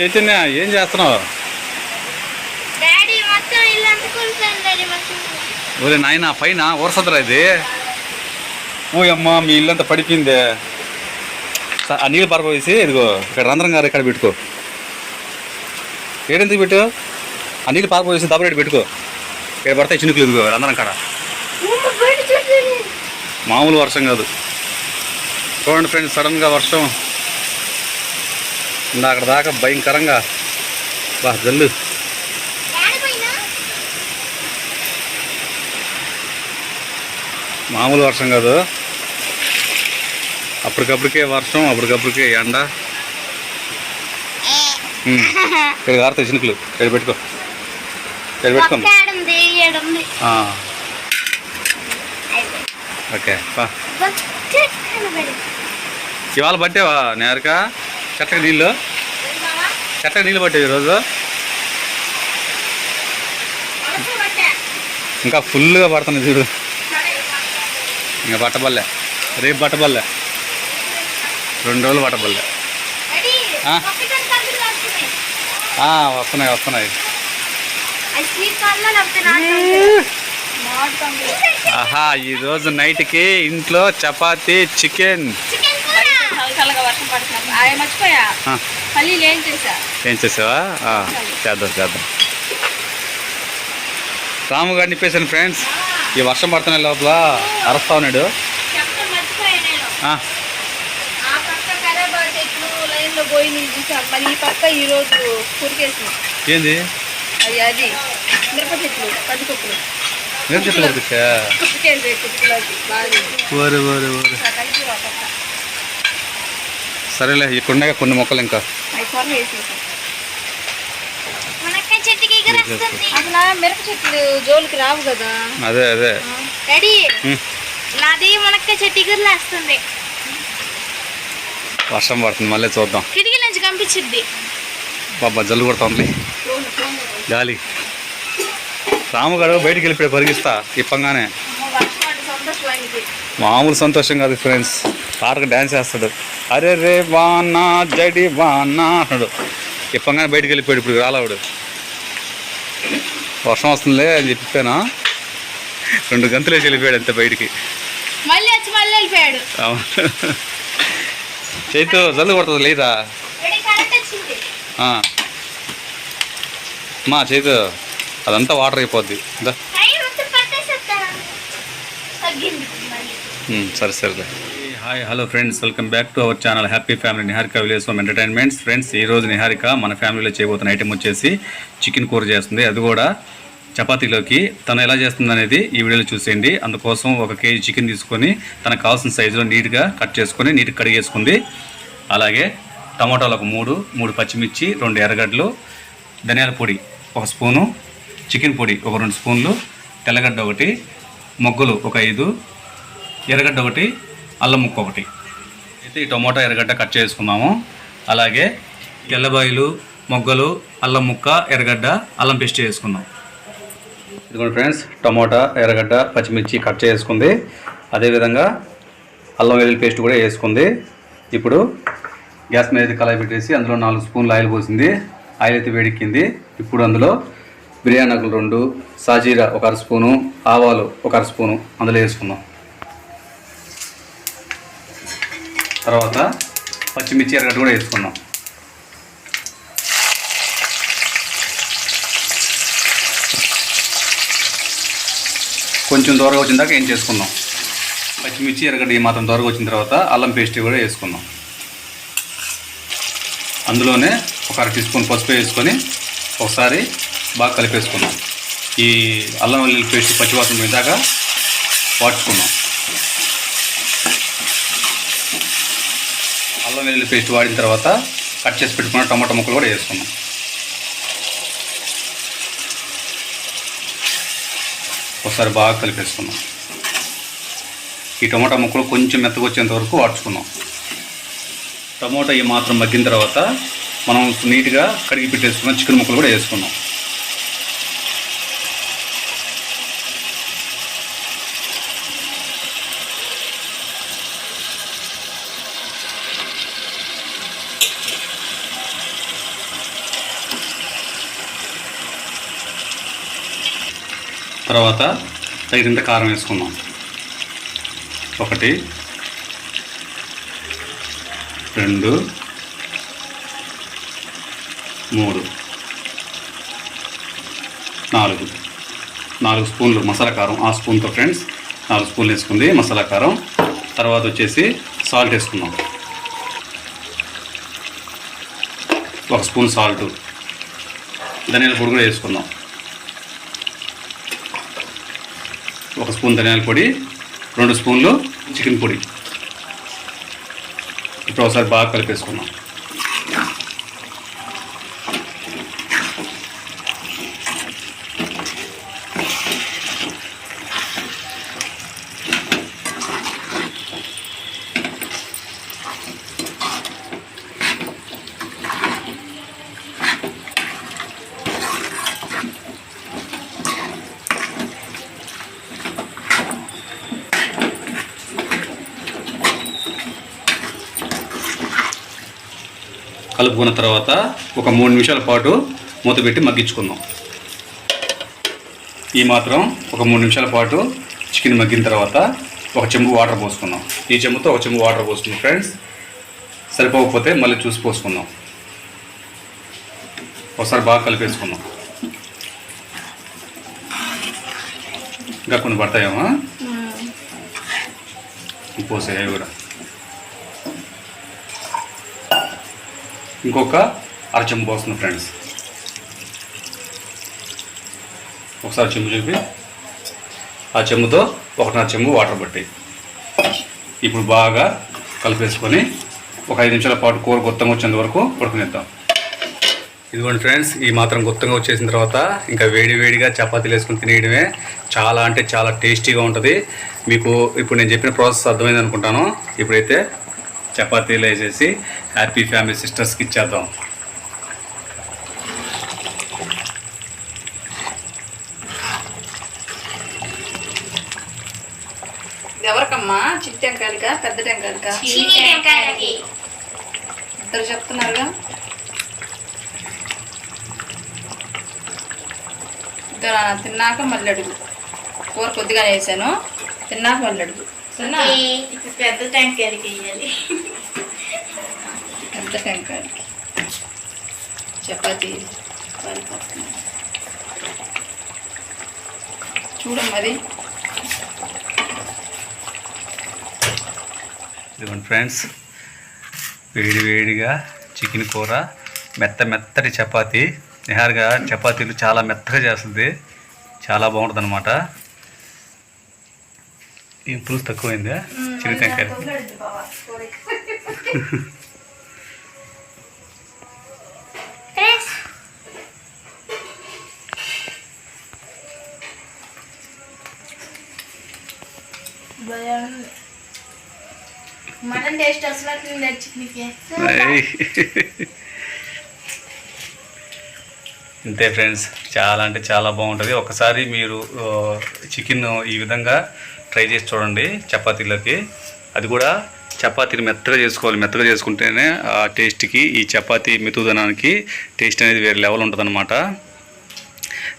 చైతన్య ఏం చేస్తున్నావు? ఒరే నాయన పైన వరసదరా ఇది. ఓ అమ్మ మీ ఇల్లంతా పడిపోయిందే. ఆ నీళ్ళు పారపోసి ఇదిగో ఇక్కడ రంధ్రం గారు ఇక్కడ పెట్టుకో. ఏడెందుకు పెట్టు? ఆ నీళ్ళు పారపోసి దబ్బరేటు పెట్టుకో. ఇక్కడ పడతాయి చినుకులు ఇదిగో రంధ్రం కాడ. మామూలు వర్షం కాదు. చూడండి ఫ్రెండ్స్ సడన్గా వర్షం. అక్కడ దాకా భయంకరంగా. బా జల్లు. మామూలు వర్షం కాదు. అప్పటికప్పటికే వర్షం అప్పటికప్పటికే ఎండ. ఇక్కడ కారుతాయి చినుకులు. ఇక్కడ పెట్టుకో. ఇక్కడ పెట్టుకోండి. ఓకే. ఇవాళ పట్టావా నేరక? చెట్లకు నీళ్ళు? మామ, నీళ్ళు పట్టేది ఈరోజు? ఇంకా ఫుల్గా పడుతుంది చూడు. ఇంకా పట్టబల్లే. రేపు పట్టబల్లే. రెండు రోజులు పట్టబల్లే. వస్తున్నాయి. వస్తున్నాయి. ఆహా ఈరోజు నైట్కి ఇంట్లో చపాతీ చికెన్. మర్చిపోయా? పల్లీలు ఏం చేసా ఏం చేసావా చేద్దాం చేద్దాం. రాము గారిని నిప్పేశాను ఫ్రెండ్స్. ఈ వర్షం పడుతున్న లోపల అరస్తా ఉన్నాడు. చెట్లు ఏంది? అది మిరప చెట్లు ఏం చెట్లు పడుతుచ్చా కుట్టుకేసి సరేలే ఇక్కడ కొన్ని మొక్కలు ఇంకా. మిరప చెట్లు జోలికి రావు కదా. అదే అదే. నాది మునక్కాయ చెట్టు ఎగురులేస్తుంది వర్షం పడుతుంది మళ్ళీ చూద్దాం. కిటికీ నుంచి కనిపించింది బాబా జల్లు కొడుతుంది. గాలి. రాముగాడు బయటికి వెళ్ళిపోయి పరిగిస్తా ఇప్పంగానే మామూలు సంతోషం కాదు ఫ్రెండ్స్. పాటకు డ్యాన్స్ చేస్తాడు. అరే రే వానా జడి వానా అంటాడు ఇప్పంగానే బయటికి వెళ్ళిపోయాడు ఇప్పుడు రాలవాడు వర్షం వస్తుందిలే అని చెప్పాను? రెండు గంతులు వేసి వెళ్ళిపోయాడు అంతే బయటికి. మళ్ళీ వచ్చి మళ్ళీ వెళ్ళిపోయాడు. అవును. చేతితో జల్లు కొడుతుంది లేదా. మా చేతు అదంతా వాటర్ అయిపోద్ది. దా టైం మొత్తం పట్టేసేస్తాను తగ్గింది సరే సరే hi hello friends welcome back to our channel happy family Niharika village home entertainments friends ఈ రోజు నిహారిక మన ఫ్యామిలీలో చేయబోతున్న ఐటెం వచ్చేసి చికెన్ కూర చేస్తుంది. అది కూడా చపాతీలోకి. తను ఎలా చేస్తుంది అనేది ఈ వీడియోలో చూసేయండి. అందుకోసం ఒక కేజీ చికెన్ తీసుకొని తనకు కావాల్సిన సైజులో నీట్గా కట్ చేసుకొని నీట్గా కడిగేసుకుంది. అలాగే టమాటాలు ఒక మూడు మూడు పచ్చిమిర్చి రెండు ఎర్రగడ్డలు ధనియాల పొడి ఒక స్పూను చికెన్ పొడి ఒక రెండు స్పూన్లు తెల్లగడ్డ ఒకటి మొగ్గలు ఒక ఐదు ఎర్రగడ్డ ఒకటి అల్లం ముక్క ఒకటి. అయితే ఈ టొమాటో ఎర్రగడ్డ కట్ చేసుకున్నాము అలాగే తెల్లబాయిలు మొగ్గలు అల్లం ముక్క ఎర్రగడ్డ అల్లం పేస్ట్ చేసుకుందాం. ఇదిగోండి ఫ్రెండ్స్ టమోటా ఎర్రగడ్డ పచ్చిమిర్చి కట్ చేసుకుంది. అదేవిధంగా అల్లం వెల్లుల్లి పేస్ట్ కూడా వేసుకుంది. ఇప్పుడు గ్యాస్ మీద కళాయి పెట్టేసి అందులో నాలుగు స్పూన్లు ఆయిల్ పోసింది. ఆయిల్ అయితే వేడెక్కింది. ఇప్పుడు అందులో బిర్యానీ ఆకులు రెండు సాజీరా ఒక అర స్పూను ఆవాలు ఒక అర స్పూను అందులో వేసుకుందాం. తర్వాత పచ్చిమిర్చి ఎర్రగడ్డ కూడా వేసుకున్నాం. కొంచెం దూరగా వచ్చిన దాకా ఏం చేసుకుందాం పచ్చిమిర్చి ఎర్రగడ్డ ఈ మాత్రం దూరగా వచ్చిన తర్వాత అల్లం పేస్ట్ కూడా వేసుకుందాం అందులోనే ఒక అర టీ స్పూన్ పసుపు వేసుకొని ఒకసారి బాగా కలిపేసుకుందాం ఈ అల్లం వెల్లుల్లి పేస్ట్ పచ్చివాసన పోయిన దాకా అల్లం వెల్లుల్లి పేస్ట్ వాడిన తర్వాత కట్ చేసి పెట్టుకున్న టమాటా ముక్కలు కూడా వేసుకున్నాం ఒకసారి బాగా కలిపేసుకున్నాం ఈ టమాటా ముక్కలు కొంచెం మెత్తగా వచ్చేంత వరకు వాడుచుకున్నాం టమోటా ఈ మాత్రం మగ్గిన తర్వాత మనం నీట్గా కడిగి పెట్టేసుకున్న చికెన్ ముక్కలు కూడా వేసుకున్నాం తర్వాత తగినంత కారం వేసుకుందాం. ఒకటి రెండు మూడు నాలుగు. నాలుగు స్పూన్లు మసాలా కారం ఆ స్పూన్తో ఫ్రెండ్స్ నాలుగు స్పూన్లు వేసుకుంది మసాలా కారం. తర్వాత వచ్చేసి సాల్ట్ వేసుకుందాం. ఒక స్పూన్ సాల్ట్. ధనియాల పొడి కూడా వేసుకుందాం. ఒక స్పూన్ ధనియాల పొడి రెండు స్పూన్లు చికెన్ పొడి. ఇప్పుడు ఒకసారి బాగా కలిపేసుకున్నాం కలుపుకున్న తర్వాత ఒక మూడు నిమిషాల పాటు మూత పెట్టి మగ్గించుకుందాం. ఈ మాత్రం ఒక మూడు నిమిషాల పాటు చికెన్ మగ్గిన తర్వాత ఒక చెంబు వాటర్ పోసుకుందాం. ఈ చెంబుతో ఒక చెంబు వాటర్ పోసుకుందాం ఫ్రెండ్స్. సరిపోకపోతే మళ్ళీ చూసి పోసుకుందాం. ఒకసారి బాగా కలిపేసుకుందాం. ఇంకా కొన్ని పడతాయేమో పోసాయి అవి కూడా. ఇంకొక అరచెంబు పోస్తుంది ఫ్రెండ్స్ ఒకసారి చెంబు చూపి. ఆ చెంబుతో ఒకటిన్నర చెంబు వాటర్ పట్టి ఇప్పుడు బాగా కలిపేసుకొని ఒక ఐదు నిమిషాల పాటు కూర గుత్తంగా వచ్చేంత వరకు ఉడకనిద్దాం. ఇదిగోండి ఫ్రెండ్స్ ఈ మాత్రం గుత్తంగా వచ్చేసిన తర్వాత ఇంకా వేడి వేడిగా చపాతీలు వేసుకుని తినేయడమే చాలా అంటే చాలా టేస్టీగా ఉంటుంది. మీకు ఇప్పుడు నేను చెప్పిన ప్రాసెస్ అర్థమైంది అనుకుంటాను. ఇప్పుడైతే చపాతీలు వేసేసి హ్యాపీ ఫ్యామిలీ సిస్టర్స్కి ఇచ్చేద్దాం. ఎవరికమ్మా? చిట్టి టెంకాయలకా? పెద్ద టెంకాయలకా? ఇద్దరు చెప్తున్నారుగా. ఇంకా తిన్నాక మళ్ళీ అడుగు. కూర కొద్దిగానే వేసాను. తిన్నాక మళ్ళీ అడుగు. పెద్ద వేయాలి చపాతీ చూడమ్మా అది ఇదిగోండి ఫ్రెండ్స్ వేడి వేడిగా చికెన్ కూర మెత్త మెత్తటి చపాతీ. నిహారుగా చపాతీలు చాలా మెత్తగా చేస్తుంది. చాలా బాగుంటుంది అనమాట ఈ పులుసు తక్కువైందా? చిన్న టెంకాయ టేస్ట్. ఇంతే ఫ్రెండ్స్ చాలా అంటే చాలా బాగుంటుంది. ఒకసారి మీరు చికెన్ ఈ విధంగా ట్రై చేసి చూడండి చపాతీలకి. అది కూడా చపాతీని మెత్తగా చేసుకోవాలి. మెత్తగా చేసుకుంటేనే ఆ టేస్ట్కి ఈ చపాతీ మెతుదనానికి టేస్ట్ అనేది వేరే లెవెల్ ఉంటుంది అనమాట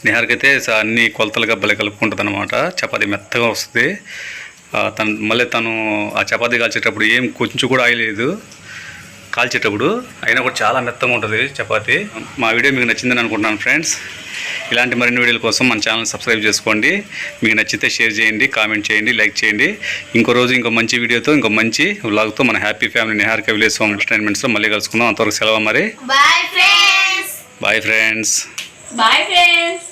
నిహార్కైతే స- అన్ని కొలతలుగా భలే కలుపుకుంటుంది అనమాట చపాతీ మెత్తగా వస్తుంది. తను మళ్ళీ తను ఆ చపాతీ కాల్చేటప్పుడు ఏం కొంచెం కూడా ఆయిల్ లేదు కాల్చేటప్పుడు అయినా కూడా చాలా మెత్తగా ఉంటుంది చపాతీ. మా వీడియో మీకు నచ్చిందని అనుకుంటున్నాను ఫ్రెండ్స్. ఇలాంటి మరిన్ని వీడియోల కోసం మన ఛానల్ సబ్స్క్రైబ్ చేసుకోండి. మీకు నచ్చితే షేర్ చేయండి కామెంట్ చేయండి లైక్ చేయండి. ఇంకో రోజు ఇంకో మంచి వీడియోతో ఇంకో మంచి వ్లాగ్తో మన happy family Niharika village home ఎంటర్టైన్మెంట్స్లో మళ్ళీ కలుసుకుందాం. అంతవరకు సెలవు మరి bye friends bye friends bye friends